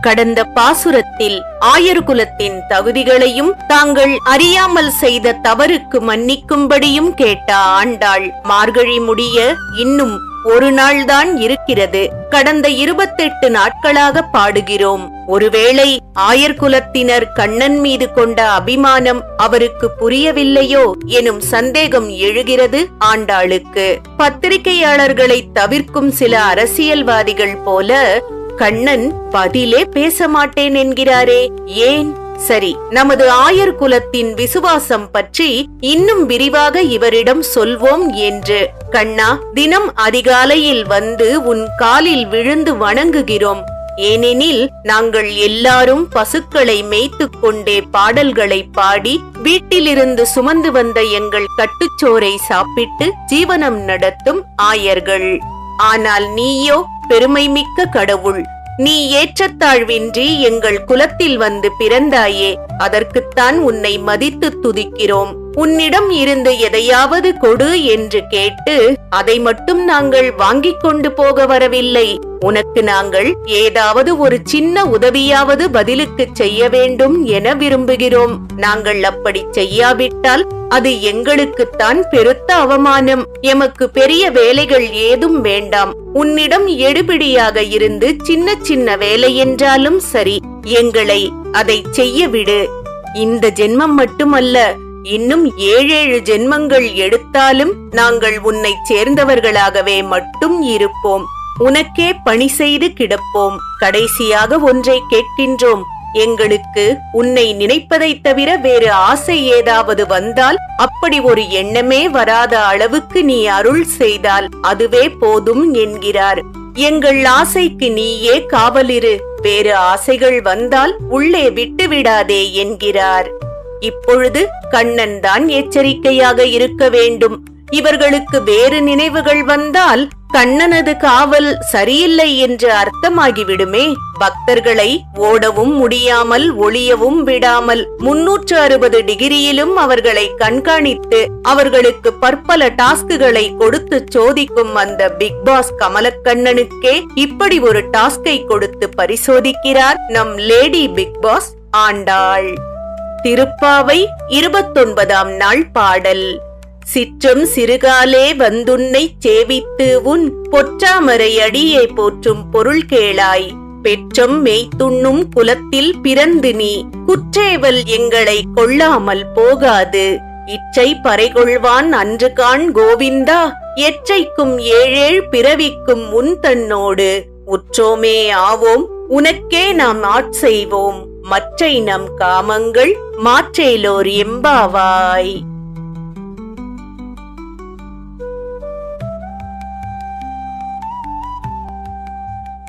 கடந்த பாசுரத்தில் ஆயர்குலத்தின் தகுதிகளையும் தாங்கள் அறியாமல் செய்த தவறுக்கு மன்னிக்கும்படியும் கேட்ட ஆண்டாள் மார்கழி முடிய இன்னும் ஒரு நாள்தான் இருக்கிறது. கடந்த இருபத்தெட்டு நாட்களாக பாடுகிறோம். ஒருவேளை ஆயர்குலத்தினர் கண்ணன் மீது கொண்ட அபிமானம் அவருக்கு புரியவில்லையோ எனும் சந்தேகம் எழுகிறது ஆண்டாளுக்கு. பத்திரிகையாளர்களை தவிர்க்கும் சில அரசியல்வாதிகள் போல கண்ணன் பதிலே பேச மாட்டேன் என்கிறாரே. ஏன்? சரி நமது ஆயர் குலத்தின் விசுவாசம் பற்றி இன்னும் விரிவாக இவரிடம் சொல்வோம் என்று. கண்ணா தினம் அதிகாலையில் வந்து உன் காலில் விழுந்து வணங்குகிறோம். ஏனெனில் நாங்கள் எல்லாரும் பசுக்களை மேய்த்துக் கொண்டே பாடல்களை பாடி வீட்டிலிருந்து சுமந்து வந்த எங்கள் கட்டுச்சோரை சாப்பிட்டு ஜீவனம் நடத்தும் ஆயர்கள். ஆனால் நீயோ பெருமை மிக்க கடவுள். நீ ஏற்றத்தாழ்வின்றி எங்கள் குலத்தில் வந்து பிறந்தாயே அதற்குத்தான் உன்னை மதித்து துதிக்கிறோம். உன்னிடம் இருந்து எதையாவது கொடு என்று கேட்டு அதை மட்டும் நாங்கள் வாங்கிக் கொண்டு போக வரவில்லை. உனக்கு நாங்கள் ஏதாவது ஒரு சின்ன உதவியாவது பதிலுக்கு செய்ய வேண்டும் என விரும்புகிறோம். நாங்கள் அப்படி செய்யாவிட்டால் அது எங்களுக்குத்தான் பெருத்த அவமானம். எமக்கு பெரிய வேலைகள் ஏதும் வேண்டாம். உன்னிடம் எடுபிடியாக இருந்து சின்ன சின்ன வேலை என்றாலும் சரி எங்களை அதை செய்ய விடு. இந்த ஜென்மம் மட்டுமல்ல இன்னும் ஏழேழு ஜென்மங்கள் எடுத்தாலும் நாங்கள் உன்னை சேர்ந்தவர்களாகவே மட்டும் இருப்போம். உனக்கே பணி செய்து கிடப்போம். கடைசியாக ஒன்றை கேட்கின்றோம். எங்களுக்கு உன்னை நினைப்பதைத் தவிர வேறு ஆசை ஏதாவது வந்தால் அப்படி ஒரு எண்ணமே வராத அளவுக்கு நீ அருள் செய்தால் அதுவே போதும் என்கிறார். எங்கள் ஆசைக்கு நீயே காவலிரு. வேறு ஆசைகள் வந்தால் உள்ளே விட்டுவிடாதே என்கிறார். இப்பொழுது கண்ணன் தான் எச்சரிக்கையாக இருக்க வேண்டும். இவர்களுக்கு வேறு நினைவுகள் வந்தால் கண்ணனது காவல் சரியில்லை என்று அர்த்தமாகிவிடுமே. பக்தர்களை ஓடவும் முடியாமல் ஒளியவும் விடாமல் முன்னூற்று அறுபது டிகிரியிலும் அவர்களை கண்காணித்து அவர்களுக்கு பற்பல டாஸ்குகளை கொடுத்து சோதிக்கும் அந்த பிக் பாஸ் கமலக்கண்ணனுக்கே இப்படி ஒரு டாஸ்கை கொடுத்து பரிசோதிக்கிறார் நம் lady big boss Andal. Thiruppavai இருபத்தொன்பதாம் நாள் பாடல். சிற்றும் சிறுகாலே வந்துன்னை சேவித்து உன் பொற்றாமரை அடியை போற்றும் பொருள் கேளாய். பெற்றும் மெய்த்துண்ணும் குலத்தில் பிறந்து நீ. குற்றேவல் எங்களை கொள்ளாமல் போகாது. இச்சை பறைகொள்வான் அன்று காண் கோவிந்தா. எச்சைக்கும் ஏழேழ் பிறவிக்கும் உன் தன்னோடு. உற்றோமே ஆவோம் உனக்கே நாம் ஆட்செய்வோம் மற்றை நம் காமங்கள் மாற்றேலோர் எம்பாவாய்.